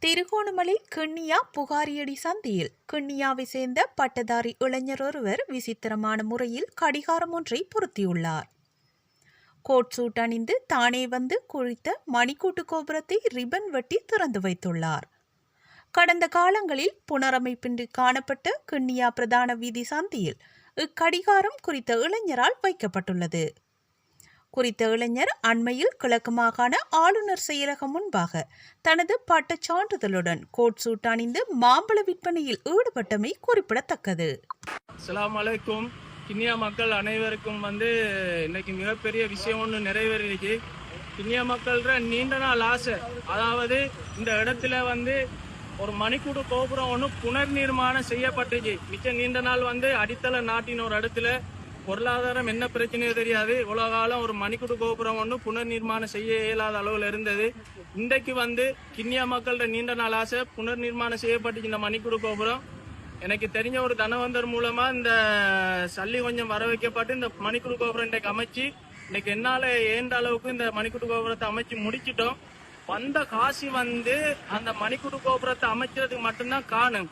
திருகோணமலை கிண்ணியா புகாரியடி சந்தியில். கிண்ணியாவை சேர்ந்த பட்டதாரி இளைஞர் ஒருவர் விசித்திரமான முறையில் கடிகாரம் ஒன்றை பொருத்தியுள்ளார். கோட் சூட் அணிந்து தானே வந்து குறித்த மணிக்கூட்டு கோபுரத்தை ரிபன் வெட்டி திறந்து வைத்துள்ளார். கடந்த காலங்களில் புனரமைப்பின்றி காணப்பட்ட கிண்ணியா பிரதான வீதி சந்தியில் இக்கடிகாரம் குறித்த இளைஞரால் வைக்கப்பட்டுள்ளது. குறித்த இளைஞர் அண்மையில் கிழக்கு மாகாண ஆளுநர் செயலகம் முன்பாக தனது பட்டச் சான்றிதழுடன் கோட் சூட் அணிந்து மாம்பழ விற்பனையில் ஈடுபட்டமை குறிப்பிடத்தக்கது. அலைக்கும் கிண்ணியா மக்கள் அனைவருக்கும் வந்து இன்னைக்கு மிகப்பெரிய விஷயம் ஒன்று நிறைவேறிருக்கு கிண்ணியா மக்கள்ற நீண்ட நாள் ஆசை. அதாவது இந்த இடத்துல வந்து ஒரு மணிக்கூடு கோபுரம் ஒன்று புனர் நிர்மாணம் செய்யப்பட்டுச்சு. மிச்ச நீண்ட நாள் வந்து அடித்தள நாட்டின் ஒரு இடத்துல பொருளாதாரம் என்ன பிரச்சனையோ தெரியாது. இவ்வளோ காலம் ஒரு மணிக்கூடு கோபுரம் ஒன்று புனர் நிர்மாணம் செய்ய இயலாத அளவில் இருந்தது. இன்றைக்கு வந்து கிண்ணியா மக்கள்கிட்ட நீண்ட நாள் ஆசை. புனர் நிர்மாணம் செய்யப்பட்டுச்சு இந்த மணிக்கூடு கோபுரம். எனக்கு தெரிஞ்ச ஒரு தனவந்தர் மூலமா இந்த சல்லி கொஞ்சம் வர வைக்கப்பட்டு இந்த மணிக்குடு கோபுரம் இன்றைக்கு அமைச்சு இன்னைக்கு என்னால ஏந்த அளவுக்கு இந்த மணிக்குடு கோபுரத்தை அமைச்சு முடிச்சிட்டோம். வந்த காசு வந்து அந்த மணிக்குடு கோபுரத்தை அமைச்சதுக்கு மட்டும்தான் காணும்